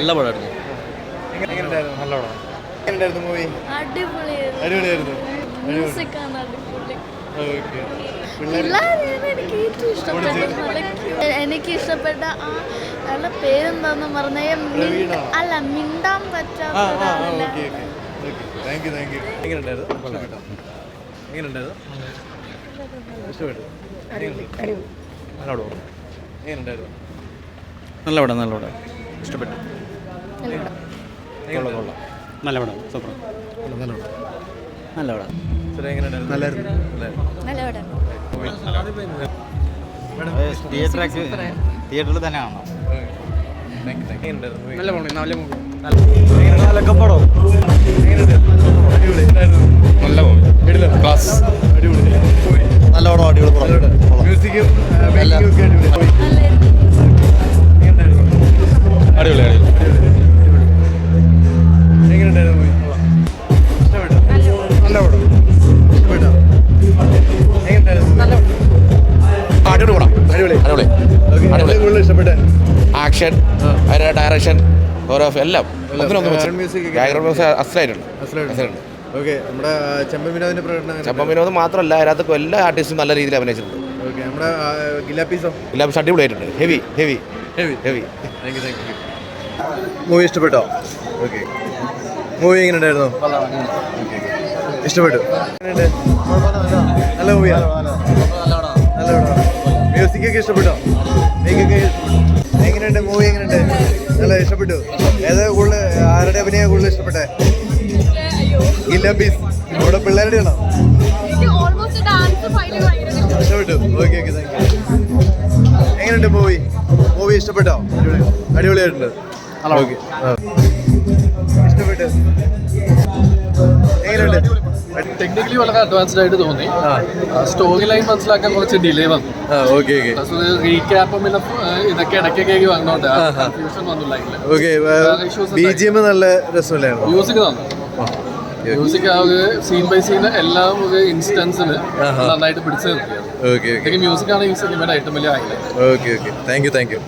നല്ല പടമായിരുന്നു. എനിക്ക് ഇഷ്ടപ്പെട്ട ആ പേരെന്താന്ന് പറഞ്ഞ അല്ല മിണ്ടാൻ പറ്റാ നല്ല പടം നല്ല പടം. ഇഷ്ടപ്പെട്ടു. എങ്ങനെയുണ്ട് കൊള്ളാം നല്ല പടം സൂപ്പർ നല്ല പടം നല്ല പടം നല്ല തിയേറ്റർ തിയേറ്ററിൽ തന്നെ കാണണം നല്ല പടം നല്ല മൂവി നല്ല അടിപൊളി ക്ലാസ് അടിപൊളി നല്ല പടം അടിപൊളി പടം മ്യൂസിക്കും ആക്ഷൻ അതിന്റെ ഡയറക്ഷൻ ഓരോ എല്ലാം. ഒന്നിനൊന്നും ബാക്ക്ഗ്രൗണ്ട് മ്യൂസിക് അസ്ലായിട്ടുണ്ട് അസലുണ്ട് ഓക്കെ നമ്മുടെ ചെമ്പൻ വിനോദിന്റെ പ്രകടനം വിനോദ് മാത്രമല്ല അതിനകത്ത് എല്ലാ ആർട്ടിസ്റ്റും നല്ല രീതിയിൽ അഭിനയിച്ചിട്ടുണ്ട്. ഓക്കെ നമ്മുടെ ഗിലാപ്പീസോ അടിപൊളിയായിട്ടുണ്ട്. Heavy heavy heavy heavy thank you thank you movie ഇഷ്ടപ്പെട്ടോ? ഓക്കെ മൂവി എങ്ങനെ ഉണ്ടായിരുന്നു ഇഷ്ടപ്പെട്ടു? നല്ല മൂവിയാ നല്ല മ്യൂസിക് ഒക്കെ ഇഷ്ടപ്പെട്ടോ? മേക്കൊക്കെ എങ്ങനെയുണ്ട് മൂവി എങ്ങനെയുണ്ട്? നല്ല ഇഷ്ടപ്പെട്ടു? ഏതാ കൂടുതൽ ആരുടെ അഭിനയം കൂടുതൽ ഇഷ്ടപ്പെട്ടെ? ഗില്ലബീസ് ഇവിടെ പിള്ളേരുടെ ആണോ? ഇഷ്ടപ്പെട്ടു. ഓക്കെ ഓക്കെ താങ്ക് യു എങ്ങനെയുണ്ട് മൂവി മൂവി ഇഷ്ടപ്പെട്ടോ? അടിപൊളിയായിട്ടുണ്ട്. ഓക്കെ ഇഷ്ടപ്പെട്ടു. ടെക്നിക്കലി വളരെ അഡ്വാൻസ്ഡ് ആയിട്ട് തോന്നി. സ്റ്റോറി ലൈൻ മനസ്സിലാക്കാൻ കുറച്ച് ഡിലേ വന്നു. ഓക്കെ റീക്യാപ്പും പിന്നെ ഇതൊക്കെ ഇടയ്ക്കൊക്കെ വന്നോണ്ട് കൺഫ്യൂഷൻ വന്നു ബി നല്ല രസമില്ലായിരുന്നു മ്യൂസിക് തന്നു മ്യൂസിക് ആ ഒരു സീൻ ബൈ സീൻ എല്ലാം ഒരു ഇൻസ്റ്റൻസിന് നന്നായിട്ട് പിടിച്ചു നിർത്തിയത് മ്യൂസിക് ആണ് ഈ സിനിമയുടെ ഏറ്റവും വലിയ highlight okay okay thank you thank you